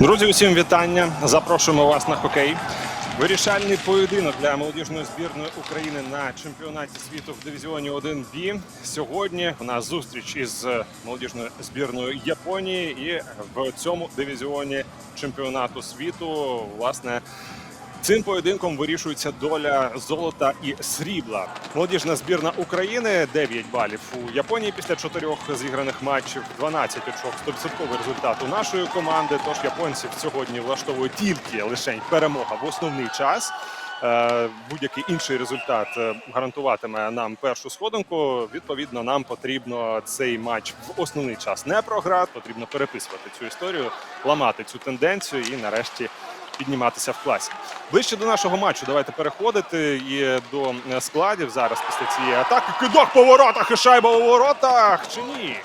Друзі, усім вітання. Запрошуємо вас на хокей. Вирішальний поєдинок для молодіжної збірної України на чемпіонаті світу в дивізіоні 1B. Сьогодні у нас зустріч із молодіжною збірною Японії, і в цьому дивізіоні чемпіонату світу власне. Цим поєдинком вирішується доля золота і срібла. Молодіжна збірна України 9 балів у Японії після чотирьох зіграних матчів, 12 очок, 100% результат у нашої команди. Тож японців сьогодні влаштовує тільки лишень перемога в основний час. Е, Будь-який інший результат е, гарантуватиме нам першу сходинку. Відповідно, нам потрібно цей матч в основний час не програти. Потрібно переписувати цю історію, ламати цю тенденцію і нарешті підніматися в класі. Ближче до нашого матчу давайте переходити і до е, складів зараз після цієї атаки. Кидок по воротах і шайба у воротах чи ні?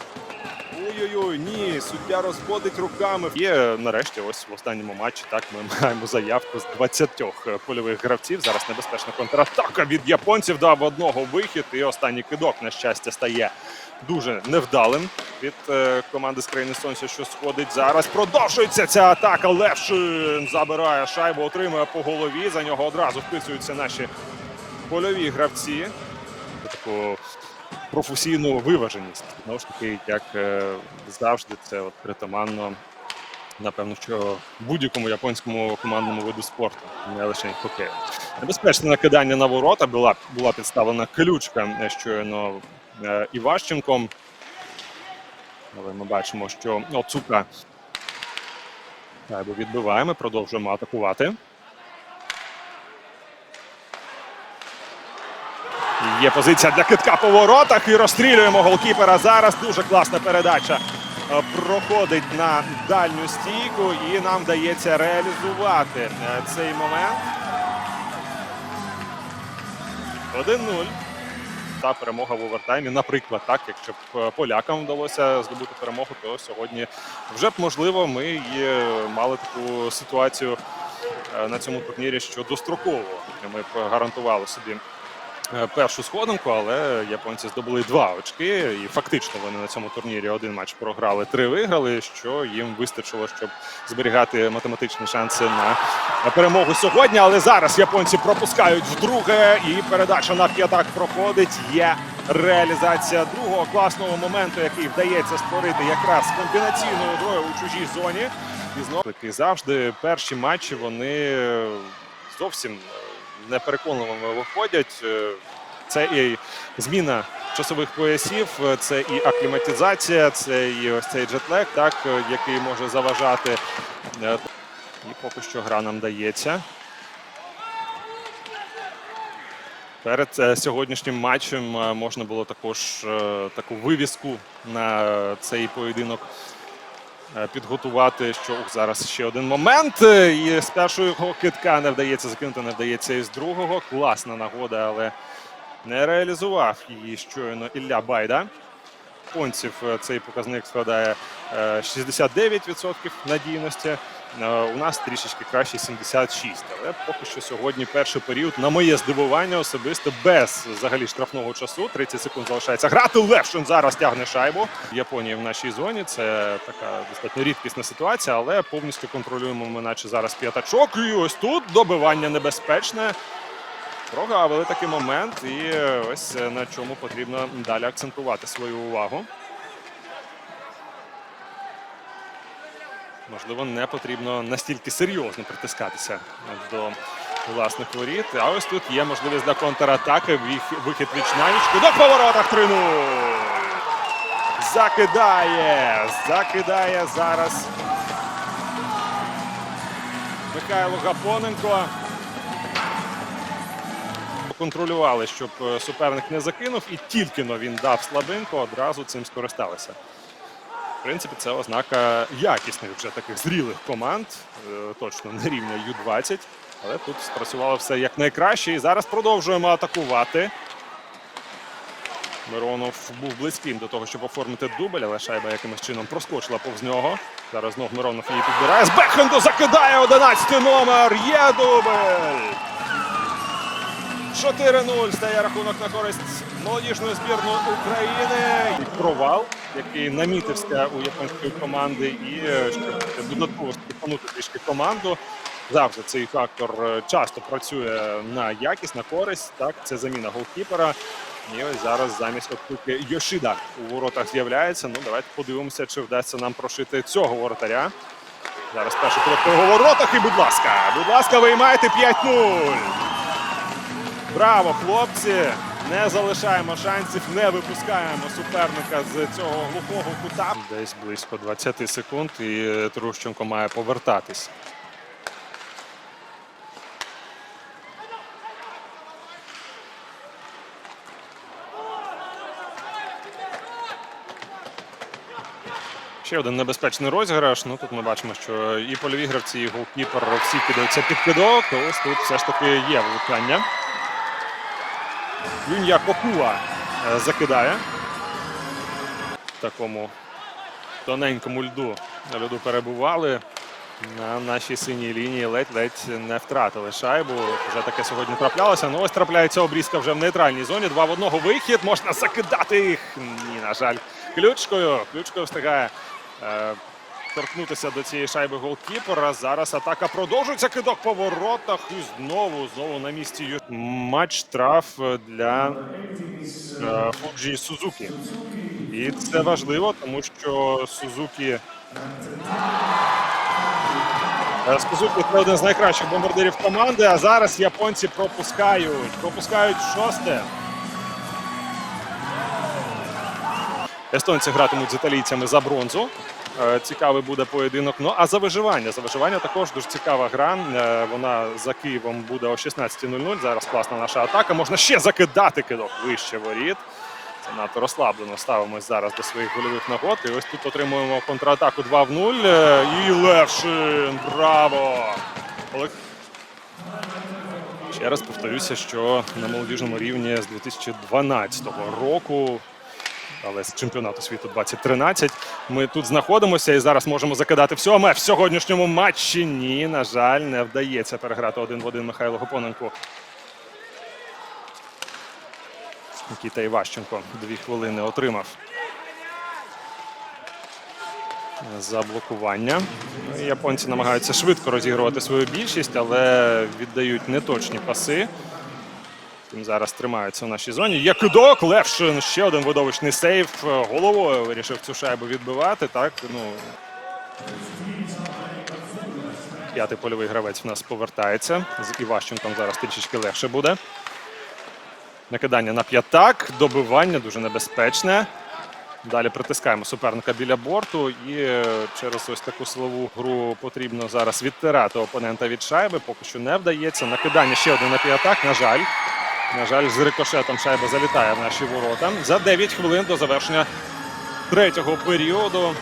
Ой-ой-ой, ні, суддя розводить руками. Є нарешті, ось в останньому матчі. Так ми маємо заявку з 20 польових гравців. Зараз небезпечна контратака від японців. Дав одного вихід. І останній кидок, на щастя, стає дуже невдалим від е, команди з країни Сонця, що сходить зараз. Продовжується ця атака. Левшин забирає шайбу, отримує по голові. За нього одразу вписуються наші польові гравці. Таку професійну виваженість. Знову ж таки, як е, завжди, це от притаманно. Напевно, що будь-якому японському командному виду спорту, не лише хокею. Небезпечне накидання на ворота була, була підставлена ключка е, щойно е, Іващенком. Але ми бачимо, що Оцука Шайбу відбиваємо, продовжуємо атакувати. Є позиція для китка по воротах і розстрілюємо голкіпера. Зараз дуже класна передача е, проходить на дальню стійку, і нам вдається реалізувати е, цей момент. 1-0. Та перемога в овертаймі. Наприклад, так, якщо б е, полякам вдалося здобути перемогу, то сьогодні вже б можливо ми і мали таку ситуацію на цьому турнірі, що достроково ми гарантували собі першу сходинку, але японці здобули два очки, і фактично вони на цьому турнірі один матч програли, три виграли, що їм вистачило, щоб зберігати математичні шанси на перемогу сьогодні. Але зараз японці пропускають вдруге, і передача на п'ятак проходить. Є реалізація другого класного моменту, який вдається створити якраз комбінаційною грою у чужій зоні. І знову таки завжди перші матчі вони зовсім непереконливо виходять. Е, Це і зміна часових поясів, е, це і акліматизація, це і ось цей джетлек, так, е, який може заважати. І поки що гра нам дається. Перед сьогоднішнім матчем можна було також таку вивіску на цей поєдинок підготувати. Що зараз ще один момент. е, І з першого китка не вдається закинути, не вдається і з другого. Класна нагода, але не реалізував її щойно Ілля Байда. Понців е, цей показник складає е, 69% надійності. Е, У нас трішечки краще 76. Але поки що сьогодні перший період, на моє здивування, особисто без взагалі штрафного часу. 30 секунд залишається грати. Левшин зараз тягне шайбу. Японія в нашій зоні. Це така достатньо рідкісна ситуація, але повністю контролюємо ми, наче зараз п'ятачок. І ось тут добивання небезпечне. Прогавили такий момент, і ось на чому потрібно далі акцентувати свою увагу. Можливо, не потрібно настільки серйозно притискатися до власних воріт. А ось тут є можливість для контратаки. Вихід віч на віч. Кудок по воротах 3-0. Закидає. Закидає зараз. Михайло Гапоненко контролювали, щоб е, суперник не закинув, і тільки но він дав слабинку, одразу цим скористалися. Принципі, це ознака якісних вже таких зрілих команд, е, точно не рівня Ю-20. Але тут спрацювало все як найкраще. І зараз продовжуємо атакувати. Миронов був близьким до того, щоб оформити дубль, але шайба якимось чином проскочила повз нього. Зараз знов Миронов її підбирає. З бекхенду закидає 11 номер. Є дубль! 4-0 стає рахунок на користь молодіжної збірної України. Провал, який намітився у японської команди, і е, щоб додатково скіпанути трішки команду. Завжди цей фактор е, часто працює на якість, на користь. Так, це заміна голкіпера. І ось зараз замість отпуки Йошида у воротах з'являється. Ну, давайте подивимося, чи вдасться нам прошити цього воротаря. Зараз перший крок по воротах. І, будь ласка, будь ласка, виймайте 5-0. Браво, хлопці! Не залишаємо шансів, не випускаємо суперника з цього глухого кута. Десь близько 20 секунд, і е, Трущенко має повертатись. Ще один небезпечний розіграш. Ну тут ми бачимо, що і польові гравці, і голкіпер всі кидаються під кидок. Ось тут все ж таки є влучання. Юнья Кокула е, закидає. В такому тоненькому льду на льоду перебували. На нашій синій лінії ледь-ледь не втратили шайбу. Вже таке сьогодні траплялося. Ну ось трапляється обрізка вже в нейтральній зоні. Два в одного вихід. Можна закидати їх. Ні, на жаль, ключкою. Ключкою встигає е, торкнутися до цієї шайби голкіпера. Зараз атака продовжується. Кидок по воротах. І знову, знову на місці матч штраф для е, Фуджі Сузукі. І це важливо, тому що Сузукі. Е, Сузукі це один з найкращих бомбардирів команди. А зараз японці пропускають. Пропускають шосте. Естонці гратимуть з італійцями за бронзу. Е, Цікавий буде поєдинок. Ну а за виживання. За виживання також дуже цікава гра. Е, Вона за Києвом буде о 16.00. Зараз класна наша атака. Можна ще закидати кидок вище воріт. Це надто розслаблено ставимось зараз до своїх гольових нагод. І ось тут отримуємо контратаку 2 в 0. Е, І Левшин. Браво! Ще раз повторюся, що на молодіжному рівні з 2012 року але з чемпіонату світу 2013. Ми тут знаходимося і зараз можемо закидати всього. Але в сьогоднішньому матчі ні, на жаль, не вдається переграти один в один Михайло Гопоненко. Нікіта Іващенко дві хвилини отримав за блокування. Ну, Японці намагаються швидко розігрувати свою більшість, але віддають неточні паси. Тим зараз тримаються в нашій зоні. Є кидок, Левшин, ще один видовищний сейф. Головою вирішив цю шайбу відбивати. Так, ну. П'ятий польовий гравець в нас повертається. З Іващенком зараз трішечки легше буде. Накидання на п'ятак, добивання дуже небезпечне. Далі притискаємо суперника біля борту, і е, через ось таку силову гру потрібно зараз відтирати опонента від шайби. Поки що не вдається. Накидання ще один на п'ятак. На жаль, на жаль, з рикошетом шайба залітає в наші ворота. За 9 хвилин до завершення третього періоду.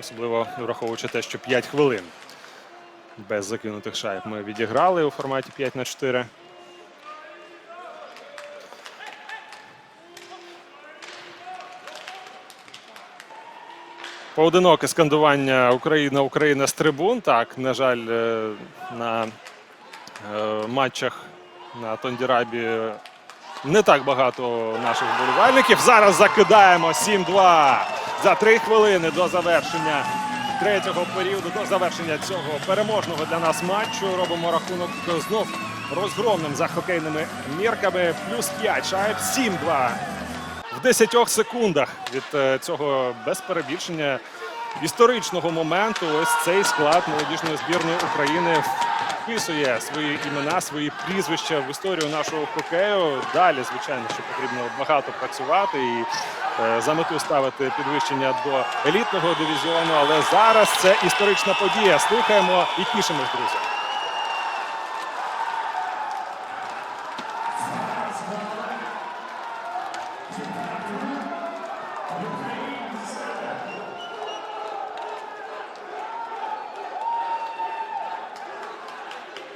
Особливо враховуючи те, що 5 хвилин без закинутих шайб ми відіграли у форматі 5 на 4. Поодиноке скандування Україна, Україна з трибун. Так, на жаль, е, на е, матчах на Тондірабі не так багато наших вболівальників. Зараз закидаємо 7-2 за 3 хвилини до завершення третього періоду, до завершення цього переможного для нас матчу. Робимо рахунок знов розгромним за хокейними мірками. Плюс 5 шайб, 7-2 в 10 секундах від е, цього без перебільшення історичного моменту. Ось цей склад молодіжної збірної України вписує свої імена, свої прізвища в історію нашого хокею. Далі, звичайно, що потрібно багато працювати і е, за мету ставити підвищення до елітного дивізіону. Але зараз це історична подія. Слухаємо і тішимось, друзі.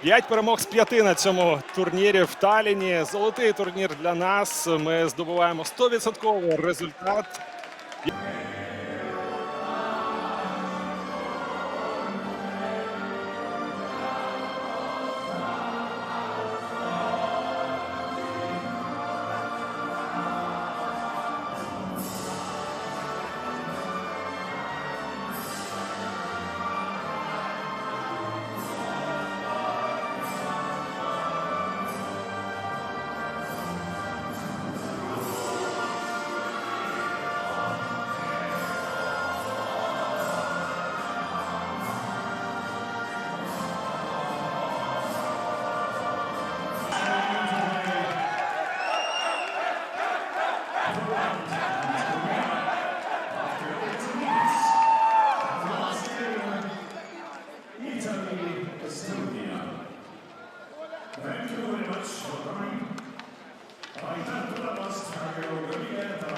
П'ять перемог з п'яти на цьому турнірі в Таліні. Золотий турнір для нас. Ми здобуваємо 100% результат. Tony Sylvia. Thank you very much for coming. I have to last Mario Gurria.